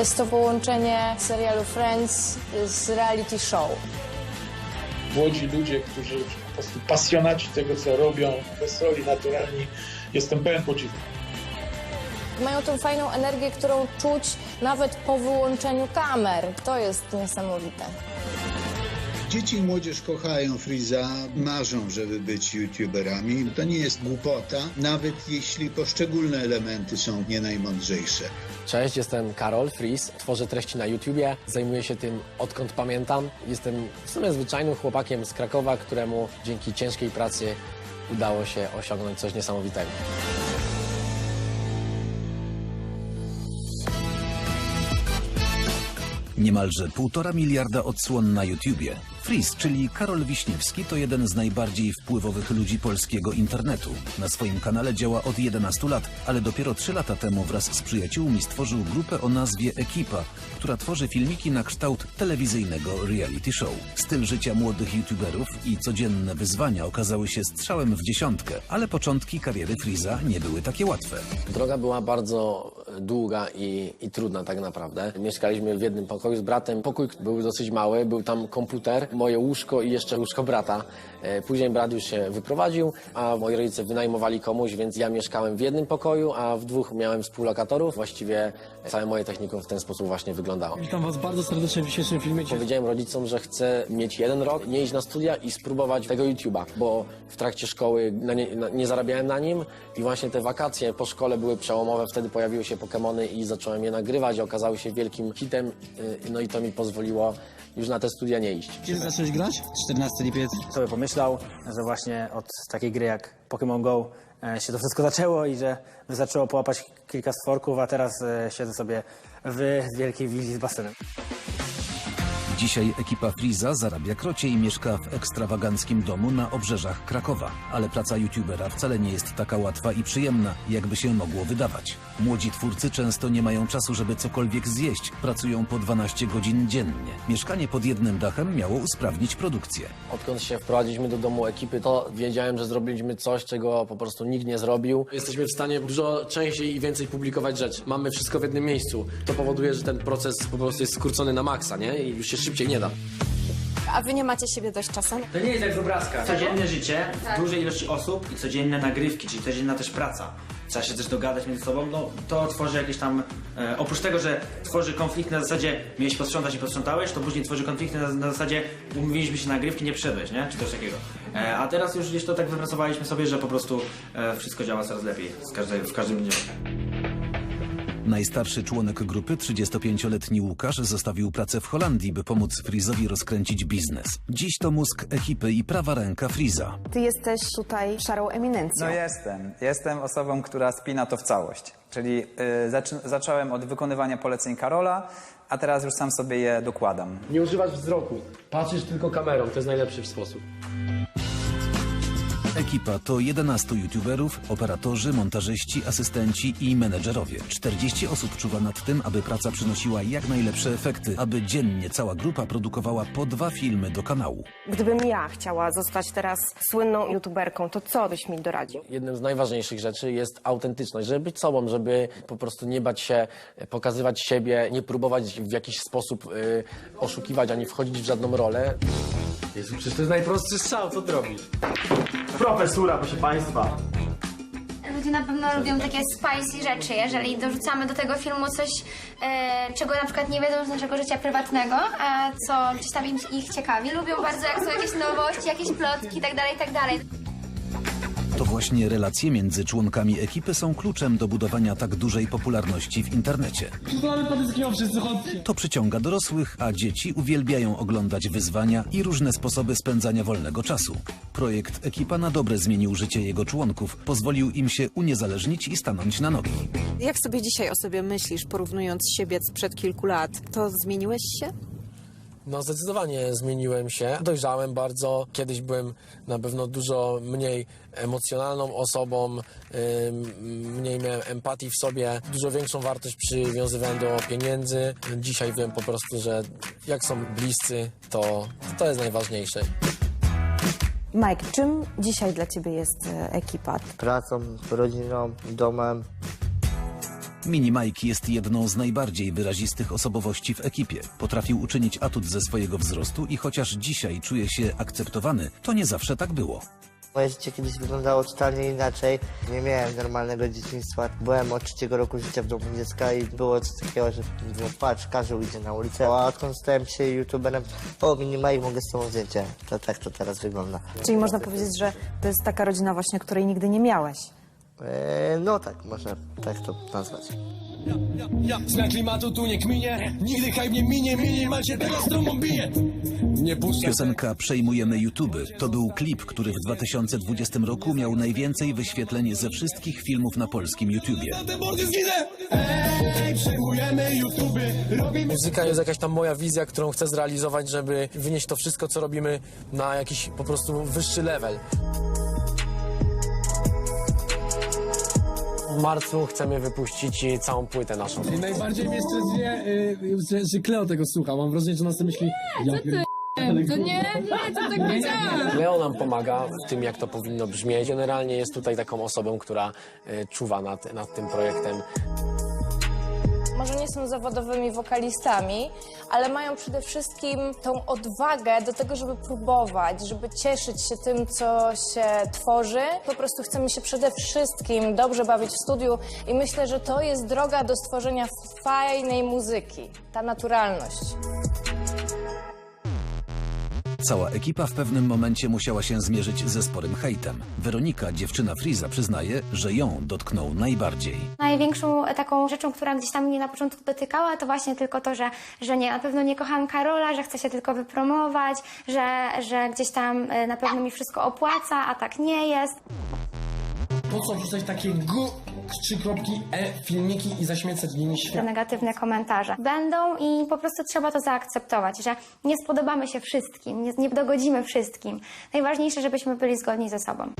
Jest to połączenie serialu Friends z reality show. Młodzi ludzie, którzy po prostu pasjonaci tego, co robią, wesoli, naturalni. Jestem pełen podziwu. Mają tą fajną energię, którą czuć nawet po wyłączeniu kamer. To jest niesamowite. Dzieci i młodzież kochają Freeza, marzą, żeby być youtuberami. To nie jest głupota, nawet jeśli poszczególne elementy są nie najmądrzejsze. Cześć, jestem Karol Fries, tworzę treści na YouTubie, zajmuję się tym odkąd pamiętam. Jestem w sumie zwyczajnym chłopakiem z Krakowa, któremu dzięki ciężkiej pracy udało się osiągnąć coś niesamowitego. Niemalże półtora miliarda odsłon na YouTubie. Freeze, czyli Karol Wiśniewski, to jeden z najbardziej wpływowych ludzi polskiego internetu. Na swoim kanale działa od 11 lat, ale dopiero 3 lata temu wraz z przyjaciółmi stworzył grupę o nazwie Ekipa, która tworzy filmiki na kształt telewizyjnego reality show. Styl życia młodych youtuberów i codzienne wyzwania okazały się strzałem w dziesiątkę, ale początki kariery Freeza nie były takie łatwe. Droga była bardzo długa i, i trudna tak naprawdę. Mieszkaliśmy w jednym pokoju z bratem. Pokój był dosyć mały, był tam komputer, moje łóżko i jeszcze łóżko brata. E, Później brat już się wyprowadził, a moi rodzice wynajmowali komuś, więc ja mieszkałem w jednym pokoju, a w dwóch miałem współlokatorów. Właściwie całe moje technikum w ten sposób właśnie wyglądało. Witam Was bardzo serdecznie w dzisiejszym filmie. Powiedziałem rodzicom, że chcę mieć jeden rok, nie iść na studia i spróbować tego YouTube'a, bo w trakcie szkoły nie, nie zarabiałem na nim i właśnie te wakacje po szkole były przełomowe, wtedy pojawiły się Pokémony i zacząłem je nagrywać, okazały się wielkim hitem, y, no i to mi pozwoliło już na te studia nie iść. Kiedy zacząłeś grać? 14 lipiec. sobie pomyślał, że właśnie od takiej gry jak Pokémon Go e, się to wszystko zaczęło i że wystarczyło połapać kilka stworków, a teraz e, siedzę sobie w wielkiej willi z basenem. Dzisiaj ekipa Freeza zarabia krocie i mieszka w ekstrawaganckim domu na obrzeżach Krakowa. Ale praca youtubera wcale nie jest taka łatwa i przyjemna, jakby się mogło wydawać. Młodzi twórcy często nie mają czasu, żeby cokolwiek zjeść. Pracują po 12 godzin dziennie. Mieszkanie pod jednym dachem miało usprawnić produkcję. Odkąd się wprowadziliśmy do domu ekipy, to wiedziałem, że zrobiliśmy coś, czego po prostu nikt nie zrobił. Jesteśmy w stanie dużo częściej i więcej publikować rzeczy. Mamy wszystko w jednym miejscu. To powoduje, że ten proces po prostu jest skrócony na maksa, nie? I już się szybciej nie da. A wy nie macie siebie dość czasem? To nie jest jak z obrazka. Codzienne życie w dużej ilości osób i codzienne nagrywki, czyli codzienna też praca. Trzeba się też dogadać między sobą, no to tworzy jakieś tam, e, oprócz tego, że tworzy konflikt na zasadzie miałeś posprzątać i posprzątałeś, to później tworzy konflikty na, na zasadzie umówiliśmy się na nagrywki, nie przyszedłeś, nie? Czy coś takiego. E, a teraz już gdzieś to tak wypracowaliśmy sobie, że po prostu e, wszystko działa coraz lepiej z każdej, w każdym dniu. Najstarszy członek grupy, 35-letni Łukasz, zostawił pracę w Holandii, by pomóc Freezowi rozkręcić biznes. Dziś to mózg ekipy i prawa ręka Freeza. Ty jesteś tutaj szarą eminencją. No jestem. Jestem osobą, która spina to w całość. Czyli y, zaczę- zacząłem od wykonywania poleceń Karola, a teraz już sam sobie je dokładam. Nie używasz wzroku. Patrzysz tylko kamerą, to jest najlepszy sposób. Ekipa to 11 youtuberów, operatorzy, montażyści, asystenci i menedżerowie. 40 osób czuwa nad tym, aby praca przynosiła jak najlepsze efekty, aby dziennie cała grupa produkowała po dwa filmy do kanału. Gdybym ja chciała zostać teraz słynną youtuberką, to co byś mi doradził? Jednym z najważniejszych rzeczy jest autentyczność, żeby być sobą, żeby po prostu nie bać się pokazywać siebie, nie próbować w jakiś sposób y, oszukiwać ani wchodzić w żadną rolę. Jezu, przecież to jest najprostszy strzał, co ty robisz? Profesura, proszę Państwa. Ludzie na pewno lubią takie spicy rzeczy, jeżeli dorzucamy do tego filmu coś, e, czego na przykład nie wiedzą z naszego życia prywatnego, a co gdzieś tam ich, ciekawi. Lubią bardzo, jak są jakieś nowości, jakieś plotki itd., itd. Właśnie relacje między członkami ekipy są kluczem do budowania tak dużej popularności w internecie. To przyciąga dorosłych, a dzieci uwielbiają oglądać wyzwania i różne sposoby spędzania wolnego czasu. Projekt Ekipa na dobre zmienił życie jego członków, pozwolił im się uniezależnić i stanąć na nogi. Jak sobie dzisiaj o sobie myślisz, porównując siebie sprzed kilku lat? To zmieniłeś się? No zdecydowanie zmieniłem się. Dojrzałem bardzo. Kiedyś byłem na pewno dużo mniej emocjonalną osobą, mniej miałem empatii w sobie, dużo większą wartość przywiązywałem do pieniędzy. Dzisiaj wiem po prostu, że jak są bliscy, to to jest najważniejsze. Mike, czym dzisiaj dla ciebie jest e, ekipa? Pracą, rodziną, domem. Mini Mike jest jedną z najbardziej wyrazistych osobowości w ekipie. Potrafił uczynić atut ze swojego wzrostu i chociaż dzisiaj czuje się akceptowany, to nie zawsze tak było. Moje życie kiedyś wyglądało totalnie inaczej. Nie miałem normalnego dzieciństwa. Byłem od trzeciego roku życia w domu dziecka i było coś takiego, że no, patrz, każdy idzie na ulicę. A odkąd stałem się youtuberem, o mini Mike, mogę z tobą zdjęcie. To tak to teraz wygląda. Czyli można powiedzieć, że to jest taka rodzina właśnie, której nigdy nie miałeś. E, no tak, można tak to nazwać. Znak klimatu tu nie kminie, nigdy hajp nie minie, minimalcie teraz trąbą bije. Nie Piosenka Przejmujemy YouTube to był klip, który w 2020 roku miał najwięcej wyświetleń ze wszystkich filmów na polskim YouTubie. Muzyka jest jakaś tam moja wizja, którą chcę zrealizować, żeby wynieść to wszystko, co robimy na jakiś po prostu wyższy level. W marcu chcemy wypuścić całą płytę naszą. Najbardziej mnie stresuje, y, że, że Kleo tego słucha. Mam wrażenie, że ona sobie myśli... Ja pier... To nie, nie, to tak wiedziałam. Leo nam pomaga w tym, jak to powinno brzmieć. Generalnie jest tutaj taką osobą, która y, czuwa nad, nad tym projektem. Może nie są zawodowymi wokalistami, ale mają przede wszystkim tą odwagę do tego, żeby próbować, żeby cieszyć się tym, co się tworzy. Po prostu chcemy się przede wszystkim dobrze bawić w studiu i myślę, że to jest droga do stworzenia fajnej muzyki. Ta naturalność. Cała ekipa w pewnym momencie musiała się zmierzyć ze sporym hejtem. Weronika, dziewczyna Friza, przyznaje, że ją dotknął najbardziej. Największą taką rzeczą, która gdzieś tam mnie na początku dotykała, to właśnie tylko to, że, że nie, na pewno nie kocham Karola, że chcę się tylko wypromować, że, że gdzieś tam e, na pewno mi wszystko opłaca, a tak nie jest. Po co wrzucać takie gu, trzy kropki, e, filmiki i zaśmiecać nimi te świat? negatywne komentarze będą i po prostu trzeba to zaakceptować, że nie spodobamy się wszystkim, nie, nie dogodzimy wszystkim. Najważniejsze, żebyśmy byli zgodni ze sobą.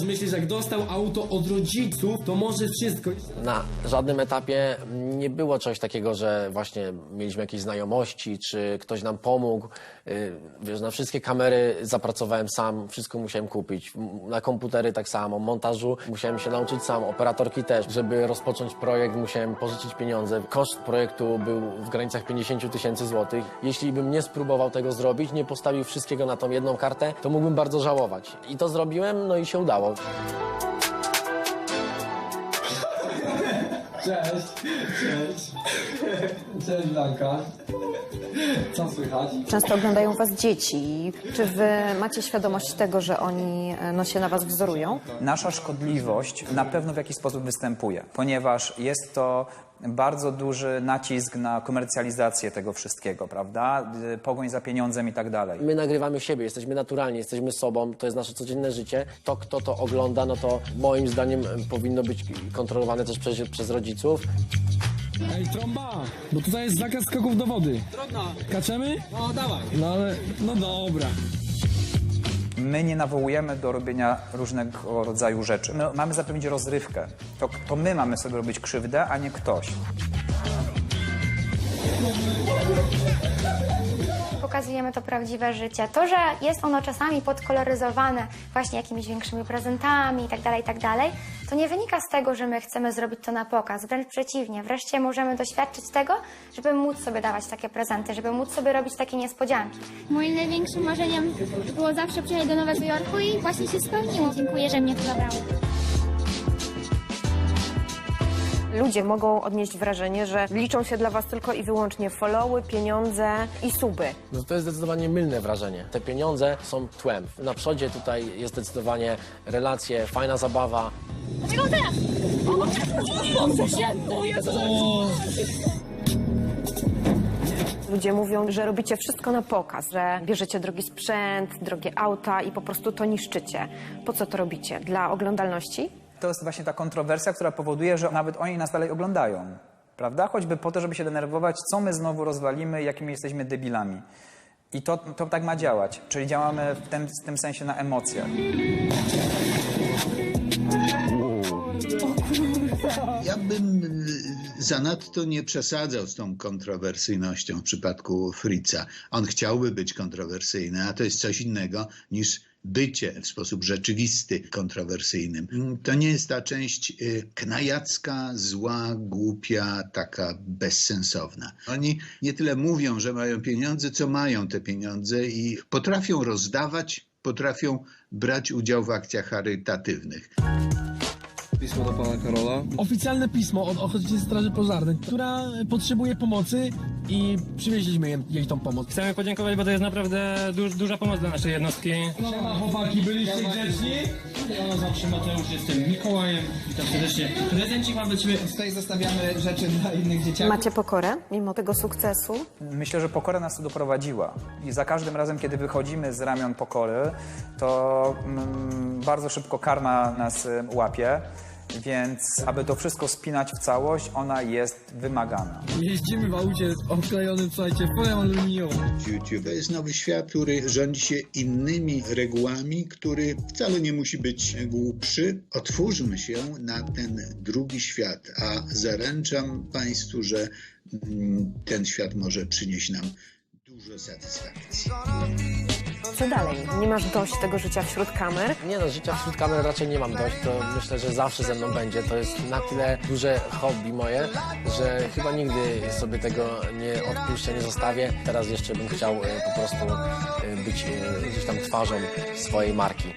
Myślisz, jak dostał auto od rodziców, to może wszystko. Na żadnym etapie nie było czegoś takiego, że właśnie mieliśmy jakieś znajomości, czy ktoś nam pomógł. Y, Wiesz, na wszystkie kamery zapracowałem sam, wszystko musiałem kupić. Na komputery tak samo, montażu musiałem się nauczyć sam, operatorki też. Żeby rozpocząć projekt musiałem pożyczyć pieniądze. Koszt projektu był w granicach 50 000 tysięcy złotych. Jeśli bym nie spróbował tego zrobić, nie postawił wszystkiego na tą jedną kartę, to mógłbym bardzo żałować. I to zrobiłem, no i się udało. Cześć, cześć. Cześć Blanka. Co słychać? Często oglądają was dzieci. Czy wy macie świadomość tego, że oni e, no, się na was wzorują? Nasza szkodliwość na pewno w jakiś sposób występuje, ponieważ jest to bardzo duży nacisk na komercjalizację tego wszystkiego, prawda? Y, Pogoń za pieniądzem i tak dalej. My nagrywamy siebie, jesteśmy naturalni, jesteśmy sobą, to jest nasze codzienne życie. To, kto to ogląda, no to moim zdaniem e, powinno być kontrolowane też przez, przez rodziców. Ej, trąba! Bo tutaj jest zakaz skoków do wody. Trudno. Kaczemy? No, dawaj. No ale, no dobra. My nie nawołujemy do robienia różnego rodzaju rzeczy. My mamy zapewnić rozrywkę. To, to my mamy sobie robić krzywdę, a nie ktoś. Pokazujemy to prawdziwe życie. To, że jest ono czasami podkoloryzowane właśnie jakimiś większymi prezentami itd., itd., to nie wynika z tego, że my chcemy zrobić to na pokaz. Wręcz przeciwnie. Wreszcie możemy doświadczyć tego, żeby móc sobie dawać takie prezenty, żeby móc sobie robić takie niespodzianki. Moim największym marzeniem było zawsze przyjechać do Nowego Jorku i właśnie się spełniło. Dziękuję, że mnie tu zabrało. Ludzie mogą odnieść wrażenie, że liczą się dla was tylko i wyłącznie followy, pieniądze i suby. No to jest zdecydowanie mylne wrażenie. Te pieniądze są tłem. Na przodzie tutaj jest zdecydowanie relacje, fajna zabawa. Dlaczego teraz? O, o, się, o! Ludzie mówią, że robicie wszystko na pokaz, że bierzecie drogi sprzęt, drogie auta i po prostu to niszczycie. Po co to robicie? Dla oglądalności? To jest właśnie ta kontrowersja, która powoduje, że nawet oni nas dalej oglądają. Prawda? Choćby po to, żeby się denerwować, co my znowu rozwalimy, jakimi jesteśmy debilami. I to, to tak ma działać. Czyli działamy w tym, w tym sensie na emocjach. Ja bym y, zanadto nie przesadzał z tą kontrowersyjnością w przypadku Fritza. On chciałby być kontrowersyjny, a to jest coś innego niż bycie w sposób rzeczywisty kontrowersyjnym. To nie jest ta część y, knajacka, zła, głupia, taka bezsensowna. Oni nie tyle mówią, że mają pieniądze, co mają te pieniądze i potrafią rozdawać, potrafią brać udział w akcjach charytatywnych. Pismo do pana Karola. Oficjalne pismo od Ochotniczej Straży Pożarnej, która potrzebuje pomocy i przywieźliśmy jej, jej tą pomoc. Chcemy podziękować, bo to jest naprawdę duż, duża pomoc dla naszej jednostki. Siema chłopaki, byliście grzeczni? Ja nazywam się Mateusz, jestem Mikołajem. Witam serdecznie. Prezencik mam dla Ciebie. Tutaj zostawiamy rzeczy dla innych dzieciaków. Macie pokorę mimo tego sukcesu? Myślę, że pokora nas tu doprowadziła. I za każdym razem, kiedy wychodzimy z ramion pokory, to mm, bardzo szybko karma nas y, łapie. Więc, aby to wszystko spinać w całość, ona jest wymagana. Jeździmy w aucie oklejonym, słuchajcie, foliem aluminiową. YouTube to jest nowy świat, który rządzi się innymi regułami, który wcale nie musi być głupszy. Otwórzmy się na ten drugi świat, a zaręczam Państwu, że mm, ten świat może przynieść nam dużo satysfakcji. Co dalej? Nie masz dość tego życia wśród kamer? Nie no, życia wśród kamer raczej nie mam dość, to myślę, że zawsze ze mną będzie. To jest na tyle duże hobby moje, że chyba nigdy sobie tego nie odpuszczę, nie zostawię. Teraz jeszcze bym chciał e, po prostu e, być e, gdzieś tam twarzą swojej marki.